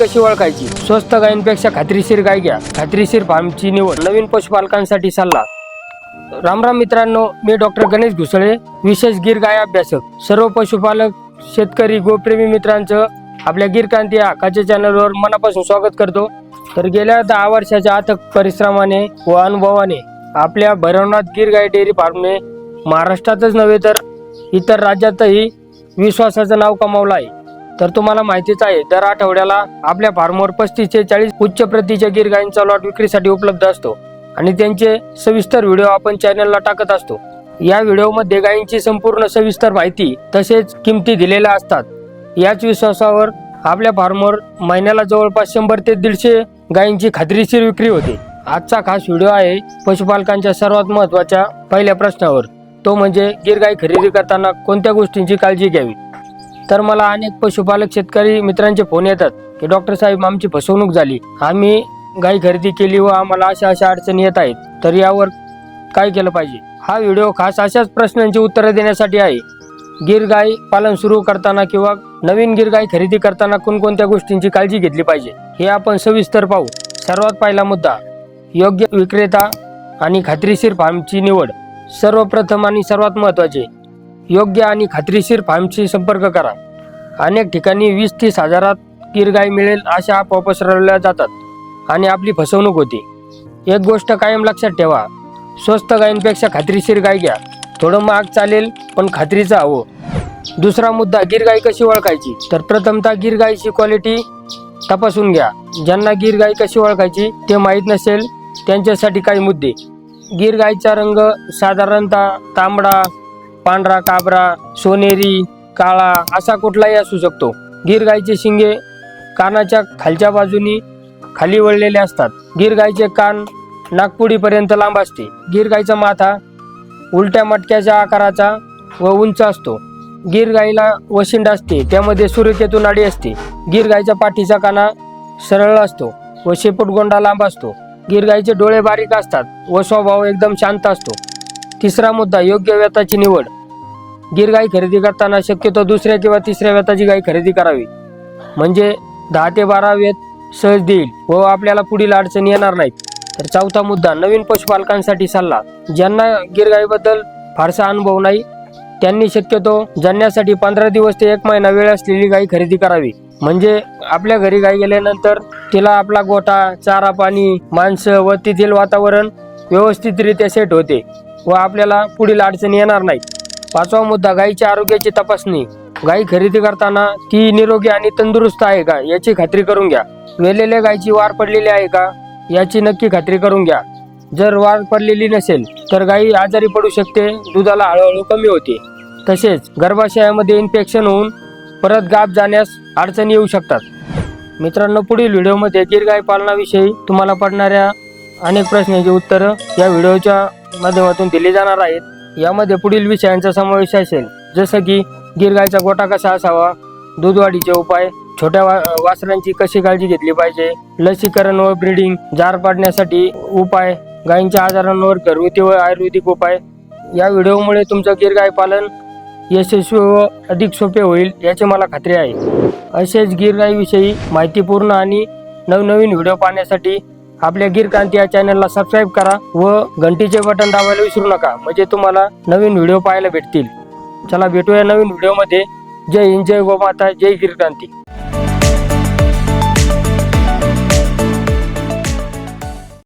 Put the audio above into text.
कशी ओळखायची? स्वस्त गायींपेक्षा खात्रीशीर गाय घ्या. खात्रीशीर फार्मची निवड. नवीन पशुपालकांसाठी सल्ला. राम राम मित्रांनो मी डॉक्टर गणेश घुसळे विशेष गिर गाय अभ्यासक. सर्व पशुपालक शेतकरी गोप्रेमी मित्रांचं आपल्या गीर क्रांती या चॅनलवर मनापासून स्वागत करतो. तर गेल्या दहा वर्षाच्या अथक परिश्रमाने व अनुभवाने आपल्या भैरवनाथ गिर गाय डेअरी फार्मने महाराष्ट्रातच नव्हे तर इतर राज्यातही विश्वासाचं नाव कमावलं आहे. तर तुम्हाला माहितीच आहे दर आठवड्याला आपल्या फार्मवर पस्तीस ते चाळीस उच्च प्रतीच्या गिर गायींचा लॉट विक्रीसाठी उपलब्ध असतो. आणि त्यांचे सविस्तर व्हिडिओ आपण चॅनलला टाकत असतो. या व्हिडिओमध्ये गायींची संपूर्ण सविस्तर माहिती तसेच किमती दिलेल्या असतात. याच विश्वासावर आपल्या फार्मवर महिन्याला जवळपास शंभर ते दीडशे गायींची खात्रीशीर विक्री होते. आजचा खास व्हिडिओ आहे पशुपालकांच्या सर्वात महत्त्वाच्या पहिल्या प्रश्नावर. तो म्हणजे गीर गाय खरेदी करताना कोणत्या गोष्टींची काळजी घ्यावी? तर मला अनेक पशुपालक शेतकरी मित्रांचे फोन येतात की डॉक्टर साहेब आमची फसवणूक झाली. आम्ही गाय खरेदी केली व आम्हाला अशा अशा अडचणी येत आहेत. तर यावर काय केलं पाहिजे? हा व्हिडिओ खास अशाच प्रश्नांची उत्तरं देण्यासाठी आहे. गिर गाय पालन सुरू करताना किंवा नवीन गिर गाय खरेदी करताना कोणकोणत्या गोष्टींची काळजी घेतली पाहिजे हे आपण सविस्तर पाहू. सर्वात पहिला मुद्दा योग्य विक्रेता आणि खात्रीशीर फार्मची निवड. सर्वप्रथम आणि सर्वात महत्त्वाचे योग्य आणि खात्रीशीर फार्मशी संपर्क करा. अनेक ठिकाणी वीस तीस हजारात किरगाय मिळेल अशा अफवा पसरवल्या जातात आणि आपली फसवणूक होते. एक गोष्ट कायम लक्षात ठेवा. स्वस्त गायींपेक्षा खात्रीशीर गाय घ्या. थोडं महाग चालेल पण खात्रीचं हवं. दुसरा मुद्दा गिर गाय कशी ओळखायची? तर प्रथमतः गिर गायची क्वालिटी तपासून घ्या. ज्यांना गिर गाय कशी ओळखायची ते माहीत नसेल त्यांच्यासाठी काही मुद्दे. गिर गायचा रंग साधारणतः तांबडा पांढरा काबरा सोनेरी काळा असा कुठलाही असू शकतो. गिर गायचे शिंगे कानाच्या खालच्या बाजूनी खाली वळलेले असतात. गिर गायचे कान नागपुडीपर्यंत लांब असते. गिर गायचा माथा उलट्या मटक्याच्या आकाराचा व उंच असतो. गिर गायीला वशिंड असते. त्यामध्ये सूर्यकेतू नाडी असते. गिर गायच्या पाठीचा काना सरळ असतो व शेपूटगोंडा लांब असतो. गिर गायीचे डोळे बारीक असतात व स्वभाव एकदम शांत असतो. तिसरा मुद्दा योग्य व्यताची निवड. गिर गाई खरेदी करताना शक्यतो दुसऱ्या किंवा तिसऱ्या वेताची गाई खरेदी करावी. म्हणजे दहा ते बारा वेत सहज देईल व आपल्याला पुढील अडचणी येणार नाहीत. तर चौथा मुद्दा नवीन पशुपालकांसाठी सल्ला. ज्यांना गिरगाईबद्दल फारसा अनुभव नाही त्यांनी शक्यतो जन्यासाठी पंधरा दिवस ते एक महिना वेळ असलेली गाई खरेदी करावी. म्हणजे आपल्या घरी गाय गेल्यानंतर तिला आपला गोठा चारा पाणी माणसं व तेथील वातावरण व्यवस्थितरित्या सेट होते व आपल्याला पुढील अडचणी येणार नाही. पाचवा मुद्दा गायीच्या आरोग्याची तपासणी. गायी खरेदी करताना ती निरोगी आणि तंदुरुस्त आहे का याची खात्री करून घ्या. वेलेल्या गायची वार पडलेली आहे का याची नक्की खात्री करून घ्या. जर वार पडलेली नसेल तर गायी आजारी पडू शकते दुधाला हळूहळू कमी होते. तसेच गर्भाशयामध्ये इन्फेक्शन होऊन परत गाप जाण्यास अडचणी येऊ शकतात. मित्रांनो पुढील व्हिडिओमध्ये गिर गाय पालनाविषयी तुम्हाला पडणाऱ्या अनेक प्रश्नांची उत्तरं या व्हिडिओच्या माध्यमातून दिली जाणार आहेत. यामध्ये पुढील विषयांचा समावेश असेल. जसं की गिरगायचा गोटा कसा असावा? दूधवाढीचे उपाय? छोट्या वा वासरांची कशी काळजी घेतली पाहिजे? लसीकरण व ब्रीडिंग जार पाडण्यासाठी उपाय? गायींच्या आजारांवर घरगुती व आयुर्वेदिक उपाय? या व्हिडिओमुळे तुमचं गिरगाय पालन यशस्वी व अधिक सोपे होईल याची मला खात्री आहे. असेच गिरगायीविषयी माहितीपूर्ण आणि नवनवीन व्हिडिओ पाहण्यासाठी आपल्या गिरक्रांती या चॅनलला सबस्क्राईब करा व घंटीचे बटन दाबायला विसरू नका. म्हणजे तुम्हाला नवीन व्हिडिओ पाहायला भेटतील. चला भेटूया नवीन व्हिडिओमध्ये जय हिंद जय गोमाता जय गिरक्रांती